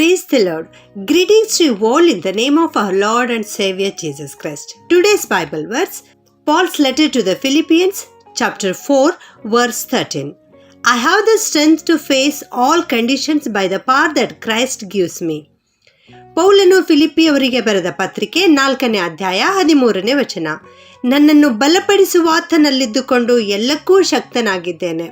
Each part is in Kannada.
Praise the Lord. Greetings to you all in the name of our Lord and Savior Jesus Christ. Today's Bible verse, Paul's letter to the Philippians, chapter 4, verse 13. I have the strength to face all conditions by the power that Christ gives me. ಪೌಲನು ಫಿಲಿಪಿಯವರಿಗೆ ಬರೆದ ಪತ್ರಿಕೆ ನಾಲ್ಕನೇ ಅಧ್ಯಾಯ ಹದಿಮೂರನೇ ವಚನ ನನ್ನನ್ನು ಬಲಪಡಿಸುವಾತನಲ್ಲಿದ್ದುಕೊಂಡು ಎಲ್ಲಕ್ಕೂ ಶಕ್ತನಾಗಿದ್ದೇನೆ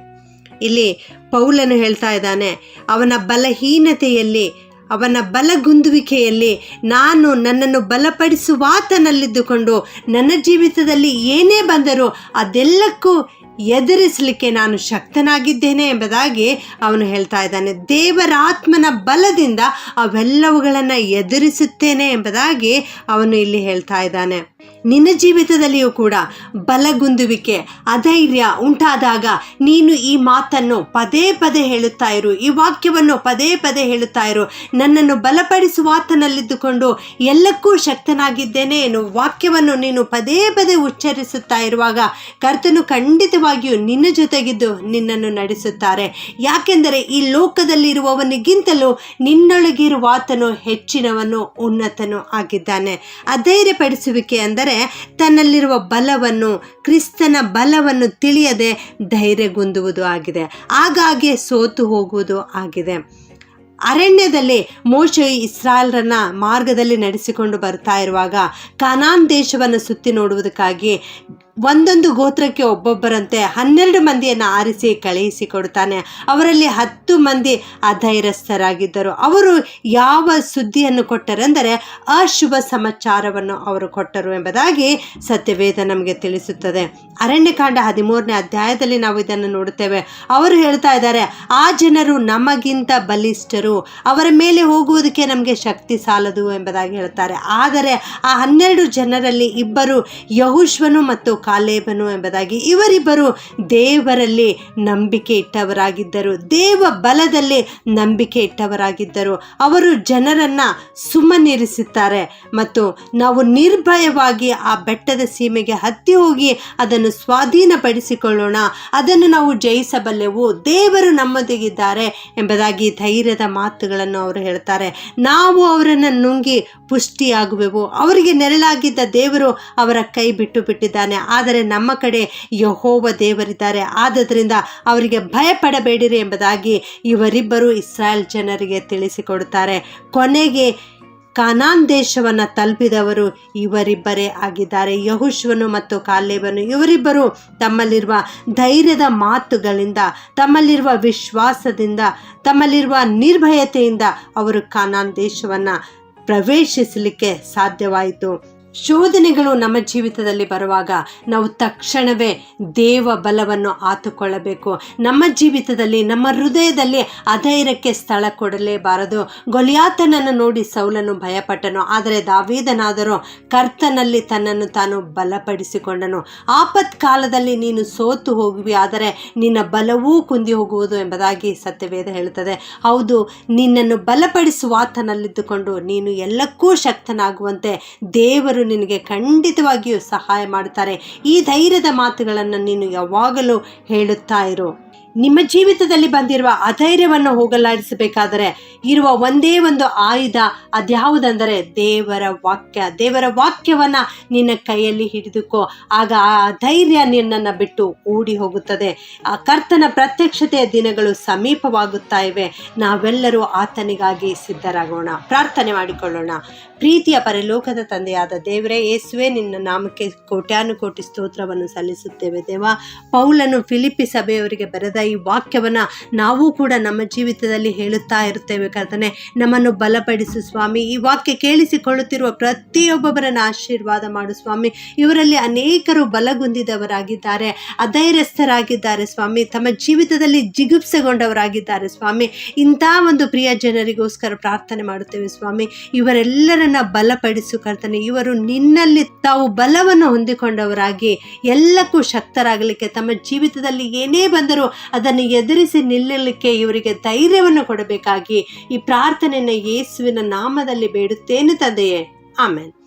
ಇಲ್ಲಿ ಪೌಲನು ಹೇಳ್ತಾ ಇದ್ದಾನೆ ಅವನ ಬಲಹೀನತೆಯಲ್ಲಿ ಅವನ ಬಲಗುಂದುವಿಕೆಯಲ್ಲಿ ನಾನು ನನ್ನನ್ನು ಬಲಪಡಿಸುವಾತನಲ್ಲಿದ್ದುಕೊಂಡು ನನ್ನ ಜೀವಿತದಲ್ಲಿ ಏನೇ ಬಂದರೂ ಅದೆಲ್ಲಕ್ಕೂ ಎದುರಿಸಲಿಕ್ಕೆ ನಾನು ಶಕ್ತನಾಗಿದ್ದೇನೆ ಎಂಬುದಾಗಿ ಅವನು ಹೇಳ್ತಾ ಇದ್ದಾನೆ. ದೇವರಾತ್ಮನ ಬಲದಿಂದ ಅವೆಲ್ಲವುಗಳನ್ನು ಎದುರಿಸುತ್ತೇನೆ ಎಂಬುದಾಗಿ ಅವನು ಇಲ್ಲಿ ಹೇಳ್ತಾ ಇದ್ದಾನೆ. ನಿನ್ನ ಜೀವಿತದಲ್ಲಿಯೂ ಕೂಡ ಬಲಗುಂದುವಿಕೆ, ಅಧೈರ್ಯ ಉಂಟಾದಾಗ ನೀನು ಈ ಮಾತನ್ನು ಪದೇ ಪದೇ ಹೇಳುತ್ತಾ ಇರು, ಈ ವಾಕ್ಯವನ್ನು ಪದೇ ಪದೇ ಹೇಳುತ್ತಾ ಇರು. ನನ್ನನ್ನು ಬಲಪಡಿಸುವಾತನಲ್ಲಿದ್ದುಕೊಂಡು ಎಲ್ಲಕ್ಕೂ ಶಕ್ತನಾಗಿದ್ದೇನೆ ಎನ್ನುವ ವಾಕ್ಯವನ್ನು ನೀನು ಪದೇ ಪದೇ ಉಚ್ಚರಿಸುತ್ತಾ ಇರುವಾಗ ಕರ್ತನು ಖಂಡಿತವಾಗಿಯೂ ನಿನ್ನ ಜೊತೆಗಿದ್ದು ನಿನ್ನನ್ನು ನಡೆಸುತ್ತಾರೆ. ಯಾಕೆಂದರೆ ಈ ಲೋಕದಲ್ಲಿರುವವನಿಗಿಂತಲೂ ನಿನ್ನೊಳಗಿರುವಾತನು ಹೆಚ್ಚಿನವನು, ಉನ್ನತನು ಆಗಿದ್ದಾನೆ. ಅಧೈರ್ಯಪಡಿಸುವಿಕೆ ಅಂದರೆ ತನ್ನಲ್ಲಿರುವ ಬಲವನ್ನು, ಕ್ರಿಸ್ತನ ಬಲವನ್ನು ತಿಳಿಯದೆ ಧೈರ್ಯಗುಂದುವುದು ಆಗಿದೆ. ಆಗಾಗ್ಗೆ ಸೋತು ಹೋಗುವುದು ಆಗಿದೆ. ಅರಣ್ಯದಲ್ಲಿ ಮೋಶೆ ಇಸ್ರಾಲ್ರನ್ನ ಮಾರ್ಗದಲ್ಲಿ ನಡೆಸಿಕೊಂಡು ಬರ್ತಾ ಇರುವಾಗ ಕನಾನ್ ದೇಶವನ್ನು ಸುತ್ತಿ ನೋಡುವುದಕ್ಕಾಗಿ ಒಂದೊಂದು ಗೋತ್ರಕ್ಕೆ ಒಬ್ಬೊಬ್ಬರಂತೆ ಹನ್ನೆರಡು ಮಂದಿಯನ್ನು ಆರಿಸಿ ಕಳುಹಿಸಿ ಕೊಡ್ತಾನೆ ಅವರಲ್ಲಿ ಹತ್ತು ಮಂದಿ ಅಧೈರಸ್ಥರಾಗಿದ್ದರು. ಅವರು ಯಾವ ಸುದ್ದಿಯನ್ನು ಕೊಟ್ಟರೆಂದರೆ ಅಶುಭ ಸಮಾಚಾರವನ್ನು ಅವರು ಕೊಟ್ಟರು ಎಂಬುದಾಗಿ ಸತ್ಯವೇದ ನಮಗೆ ತಿಳಿಸುತ್ತದೆ. ಅರಣ್ಯಕಾಂಡ ಹದಿಮೂರನೇ ಅಧ್ಯಾಯದಲ್ಲಿ ನಾವು ಇದನ್ನು ನೋಡುತ್ತೇವೆ. ಅವರು ಹೇಳ್ತಾ ಇದ್ದಾರೆ, ಆ ಜನರು ನಮಗಿಂತ ಬಲಿಷ್ಠರು, ಅವರ ಮೇಲೆ ಹೋಗುವುದಕ್ಕೆ ನಮಗೆ ಶಕ್ತಿ ಸಾಲದು ಎಂಬುದಾಗಿ ಹೇಳ್ತಾರೆ. ಆದರೆ ಆ ಹನ್ನೆರಡು ಜನರಲ್ಲಿ ಇಬ್ಬರು ಯಹುಶ್ವನು ಮತ್ತು ಕಾಲೇಬನು ಎಂಬುದಾಗಿ ಇವರಿಬ್ಬರು ದೇವರಲ್ಲಿ ನಂಬಿಕೆ ಇಟ್ಟವರಾಗಿದ್ದರು. ದೇವ ಬಲದಲ್ಲಿ ನಂಬಿಕೆ ಇಟ್ಟವರಾಗಿದ್ದರು. ಅವರು ಜನರನ್ನು ಸುಮ್ಮನಿರಿಸುತ್ತಾರೆ ಮತ್ತು ನಾವು ನಿರ್ಭಯವಾಗಿ ಆ ಬೆಟ್ಟದ ಸೀಮೆಗೆ ಹತ್ತಿ ಹೋಗಿ ಅದನ್ನು ಸ್ವಾಧೀನಪಡಿಸಿಕೊಳ್ಳೋಣ. ಅದನ್ನು ನಾವು ಜಯಿಸಬಲ್ಲೆವು. ದೇವರು ನಮ್ಮೊಂದಿಗಿದ್ದಾರೆ ಎಂಬುದಾಗಿ ಧೈರ್ಯದ ಮಾತುಗಳನ್ನು ಅವರು ಹೇಳ್ತಾರೆ. ನಾವು ಅವರನ್ನು ನುಂಗಿ ಪುಷ್ಟಿಯಾಗುವೆವು. ಅವರಿಗೆ ನೆರಳಾಗಿದ್ದ ದೇವರು ಅವರ ಕೈ ಬಿಟ್ಟು ಬಿಟ್ಟಿದ್ದಾನೆ. ಆದರೆ ನಮ್ಮ ಕಡೆ ಯಹೋವ ದೇವರಿದ್ದಾರೆ. ಆದ್ದರಿಂದ ಅವರಿಗೆ ಭಯಪಡಬೇಡಿರಿ ಎಂಬುದಾಗಿ ಇವರಿಬ್ಬರು ಇಸ್ರಾಯೇಲ್ ಜನರಿಗೆ ತಿಳಿಸಿಕೊಡುತ್ತಾರೆ. ಕೊನೆಗೆ ಕಾನಾನ್ ದೇಶವನ್ನು ತಲುಪಿದವರು ಇವರಿಬ್ಬರೇ ಆಗಿದ್ದಾರೆ. ಯಹುಶ್ವನು ಮತ್ತು ಕಾಲೇಬನು ಇವರಿಬ್ಬರು ತಮ್ಮಲ್ಲಿರುವ ಧೈರ್ಯದ ಮಾತುಗಳಿಂದ, ತಮ್ಮಲ್ಲಿರುವ ವಿಶ್ವಾಸದಿಂದ, ತಮ್ಮಲ್ಲಿರುವ ನಿರ್ಭಯತೆಯಿಂದ ಅವರು ಕಾನಾನ್ ದೇಶವನ್ನು ಪ್ರವೇಶಿಸಲಿಕ್ಕೆ ಸಾಧ್ಯವಾಯಿತು. ಶೋಧನೆಗಳು ನಮ್ಮ ಜೀವಿತದಲ್ಲಿ ಬರುವಾಗ ನಾವು ತಕ್ಷಣವೇ ದೇವ ಬಲವನ್ನು ಆತುಕೊಳ್ಳಬೇಕು. ನಮ್ಮ ಜೀವಿತದಲ್ಲಿ, ನಮ್ಮ ಹೃದಯದಲ್ಲಿ ಅಧೈರ್ಯಕ್ಕೆ ಸ್ಥಳ ಕೊಡಲೇಬಾರದು. ಗೊಲಿಯಾತನನ್ನು ನೋಡಿ ಸೌಲನು ಭಯಪಟ್ಟನು, ಆದರೆ ದಾವೇದನಾದರೂ ಕರ್ತನಲ್ಲಿ ತನ್ನನ್ನು ತಾನು ಬಲಪಡಿಸಿಕೊಂಡನು. ಆಪತ್ ಕಾಲದಲ್ಲಿ ನೀನು ಸೋತು ಹೋಗುವಿ, ಆದರೆ ನಿನ್ನ ಬಲವೂ ಕುಂದಿ ಹೋಗುವುದು ಎಂಬುದಾಗಿ ಸತ್ಯವೇದ ಹೇಳುತ್ತದೆ. ಹೌದು, ನಿನ್ನನ್ನು ಬಲಪಡಿಸುವಾತನಲ್ಲಿದ್ದುಕೊಂಡು ನೀನು ಎಲ್ಲಕ್ಕೂ ಶಕ್ತನಾಗುವಂತೆ ದೇವರು ನಿನಗೆ ಖಂಡಿತವಾಗಿಯೂ ಸಹಾಯ ಮಾಡುತ್ತಾರೆ. ಈ ಧೈರ್ಯದ ಮಾತುಗಳನ್ನು ನೀನು ಯಾವಾಗಲೂ ಹೇಳುತ್ತಾ ಇರು. ನಿಮ್ಮ ಜೀವಿತದಲ್ಲಿ ಬಂದಿರುವ ಅಧೈರ್ಯವನ್ನು ಹೋಗಲಾಡಿಸಬೇಕಾದರೆ ಇರುವ ಒಂದೇ ಒಂದು ಆಯುಧ ಅದ್ಯಾವುದಂದರೆ ದೇವರ ವಾಕ್ಯ. ದೇವರ ವಾಕ್ಯವನ್ನು ನಿನ್ನ ಕೈಯಲ್ಲಿ ಹಿಡಿದುಕೋ. ಆಗ ಆ ಧೈರ್ಯ ನಿನ್ನನ್ನು ಬಿಟ್ಟು ಓಡಿ ಹೋಗುತ್ತದೆ. ಆ ಕರ್ತನ ಪ್ರತ್ಯಕ್ಷತೆಯ ದಿನಗಳು ಸಮೀಪವಾಗುತ್ತಾ ಇವೆ. ನಾವೆಲ್ಲರೂ ಆತನಿಗಾಗಿ ಸಿದ್ಧರಾಗೋಣ. ಪ್ರಾರ್ಥನೆ ಮಾಡಿಕೊಳ್ಳೋಣ. ಪ್ರೀತಿಯ ಪರಲೋಕದ ತಂದೆಯಾದ ದೇವರೇ, ಯೇಸುವೆ, ನಿನ್ನ ನಾಮಕ್ಕೆ ಕೋಟ್ಯಾನುಕೋಟಿ ಸ್ತೋತ್ರವನ್ನು ಸಲ್ಲಿಸುತ್ತೇವೆ ದೇವ. ಪೌಲನು ಫಿಲಿಪಿ ಸಭೆಯವರಿಗೆ ಬರೆದ ಈ ವಾಕ್ಯವನ್ನು ನಾವು ಕೂಡ ನಮ್ಮ ಜೀವಿತದಲ್ಲಿ ಹೇಳುತ್ತಾ ಇರುತ್ತೇವೆ ಕರ್ತನೆ. ನಮ್ಮನ್ನು ಬಲಪಡಿಸು ಸ್ವಾಮಿ. ಈ ವಾಕ್ಯ ಕೇಳಿಸಿಕೊಳ್ಳುತ್ತಿರುವ ಪ್ರತಿಯೊಬ್ಬೊಬ್ಬರನ್ನು ಆಶೀರ್ವಾದ ಮಾಡು ಸ್ವಾಮಿ. ಇವರಲ್ಲಿ ಅನೇಕರು ಬಲಗುಂದಿದವರಾಗಿದ್ದಾರೆ. ಅಧೈರ್ಯಸ್ಥರಾಗಿದ್ದಾರೆ ಸ್ವಾಮಿ. ತಮ್ಮ ಜೀವಿತದಲ್ಲಿ ಜಿಗುಪ್ಸೆಗೊಂಡವರಾಗಿದ್ದಾರೆ ಸ್ವಾಮಿ. ಇಂಥ ಒಂದು ಪ್ರಿಯ ಜನರಿಗೋಸ್ಕರ ಪ್ರಾರ್ಥನೆ ಮಾಡುತ್ತೇವೆ ಸ್ವಾಮಿ. ಇವರೆಲ್ಲರನ್ನ ಬಲಪಡಿಸು ಕರ್ತನೆ. ಇವರು ನಿನ್ನಲ್ಲಿ ತಾವು ಬಲವನ್ನು ಹೊಂದಿಕೊಂಡವರಾಗಿ ಎಲ್ಲಕ್ಕೂ ಶಕ್ತರಾಗಲಿಕ್ಕೆ ತಮ್ಮ ಜೀವಿತದಲ್ಲಿ ಏನೇ ಬಂದರೂ ಅದನ್ನು ಎದುರಿಸಿ ನಿಲ್ಲಲಿಕ್ಕೆ ಇವರಿಗೆ ಧೈರ್ಯವನ್ನು ಕೊಡಬೇಕಾಗಿ ಈ ಪ್ರಾರ್ಥನೆಯನ್ನು ಯೇಸುವಿನ ನಾಮದಲ್ಲಿ ಬೇಡುತ್ತೇನೆ ತಂದೆಯೇ. ಆಮೇಲೆ